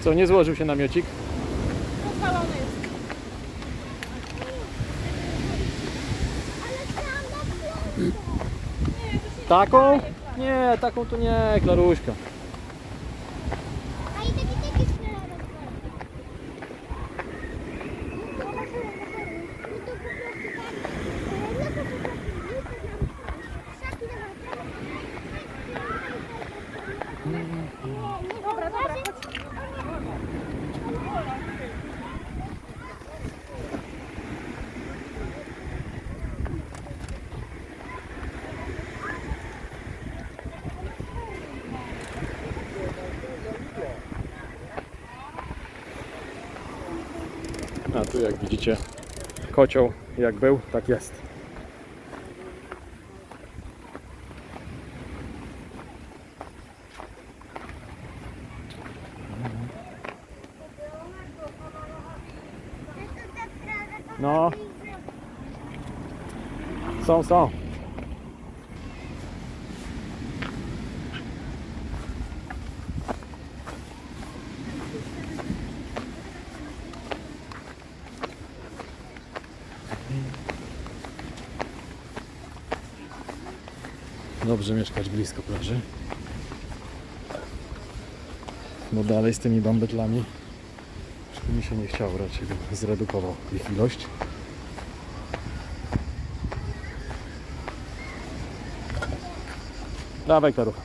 Co, nie złożył się namiocik? Podpalony jest. Taką? Nie, taką to nie, Klaruśka. A i taki taki szkielet. No to po prostu tak. No to po prostu Dobra, dobra, chodź. A tu jak widzicie, kocioł jak był, tak jest. No, są, są. Dobrze mieszkać blisko plaży. Bo dalej z tymi bambetlami już mi się nie chciało, raczej bym zredukował ich ilość. Dawaj karucha.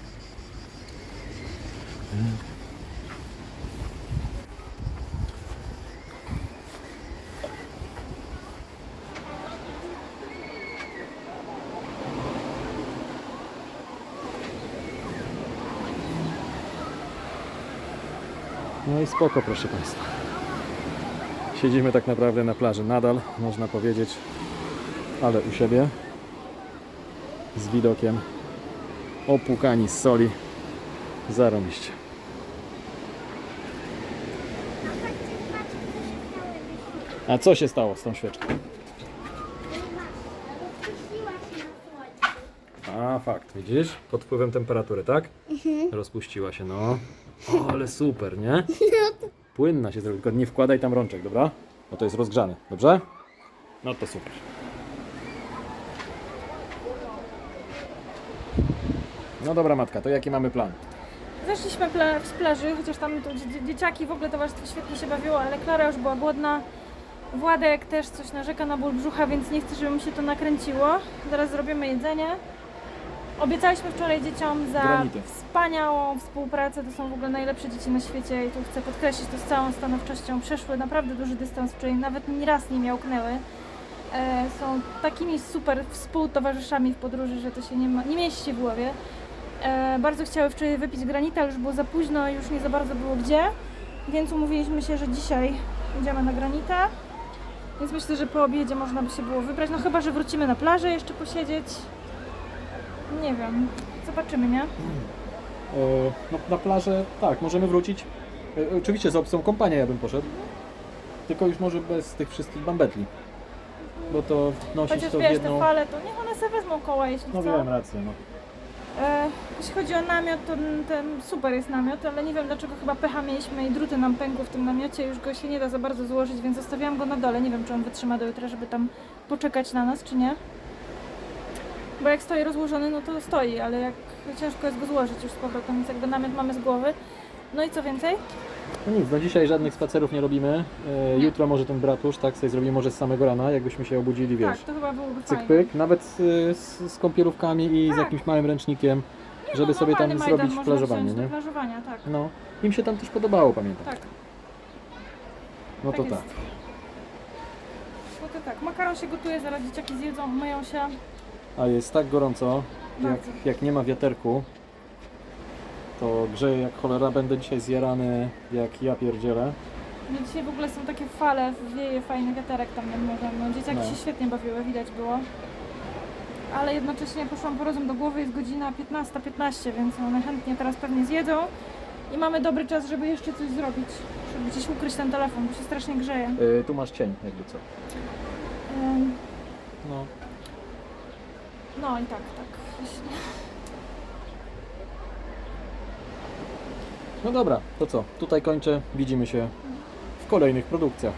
No i spoko, proszę Państwa. Siedzimy tak naprawdę na plaży nadal, można powiedzieć, ale u siebie z widokiem opłukani z soli. Zarobiście. A co się stało z tą świeczką? A, fakt, widzisz? Pod wpływem temperatury, tak? Rozpuściła się, no. O, ale super, nie? Płynna się zrobi, tylko nie wkładaj tam rączek, dobra? Bo to jest rozgrzany, dobrze? No to super. No dobra matka, to jaki mamy plan? Zeszliśmy pla- z plaży, chociaż tam to dzie- dzieciaki, w ogóle towarzystwo świetnie się bawiło, ale Klara już była głodna. Władek też coś narzeka na ból brzucha, więc nie chce, żeby mi się to nakręciło. Zaraz zrobimy jedzenie. Obiecaliśmy wczoraj dzieciom za Granity. wspaniałą współpracę. To są w ogóle najlepsze dzieci na świecie i tu chcę podkreślić to z całą stanowczością. Przeszły naprawdę duży dystans wczoraj, nawet ni raz nie miałknęły. E, są takimi super współtowarzyszami w podróży, że to się nie, ma, nie mieści w głowie. E, bardzo chciały wczoraj wypić granita, ale już było za późno i już nie za bardzo było gdzie, więc umówiliśmy się, że dzisiaj idziemy na granita. Więc myślę, że po obiedzie można by się było wybrać. No chyba, że wrócimy na plażę jeszcze posiedzieć. Nie wiem. Zobaczymy, nie? E, no, na plażę, tak, możemy wrócić. E, oczywiście z opcją kompania ja bym poszedł. Tylko już może bez tych wszystkich bambetli. Bo to nosić Chociaż to w wiesz, jedną... te fale, to niech one sobie wezmą koła, jeśli No chcą. wiem, rację, no. E, jeśli chodzi o namiot, to ten, ten super jest namiot, ale nie wiem dlaczego chyba pecha mieliśmy i druty nam pękły w tym namiocie, już go się nie da za bardzo złożyć, więc zostawiłam go na dole. Nie wiem, czy on wytrzyma do jutra, żeby tam poczekać na nas, czy nie. Bo jak stoi rozłożony, no to stoi, ale jak ciężko jest go złożyć już z powrotem, więc jakby namiot mamy z głowy. No i co więcej? No nic, no dzisiaj żadnych spacerów nie robimy. E, jutro może ten bratusz, tak, sobie zrobimy może z samego rana, jakbyśmy się obudzili, wiesz. Tak, to chyba byłoby Cyk fajne. pyk, nawet z, z, z kąpielówkami i z Tak. jakimś małym ręcznikiem, Nie, żeby no, sobie tam normalny Majdan zrobić można plażowanie, nie? Plażowania, tak. No, im się tam też podobało, pamiętam. Tak, No tak to jest. tak. No to tak, makaron się gotuje, zaraz dzieciaki zjedzą, myją się. A jest tak gorąco, jak, Bardzo. jak nie ma wiaterku, to grzeje jak cholera, będę dzisiaj zjarany jak ja pierdzielę. No dzisiaj w ogóle są takie fale, wieje fajny wiaterek tam nad morzem. No, dzieciaki No. się świetnie bawiły, widać było. Ale jednocześnie poszłam po rozum do głowy, jest godzina 15.15, więc one chętnie teraz pewnie zjedzą. I mamy dobry czas, żeby jeszcze coś zrobić, żeby gdzieś ukryć ten telefon, bo się strasznie grzeje. Yy, tu masz cień, jakby co. Ym, No. No i tak, tak. Właśnie. No dobra, to co? Tutaj kończę. Widzimy się w kolejnych produkcjach.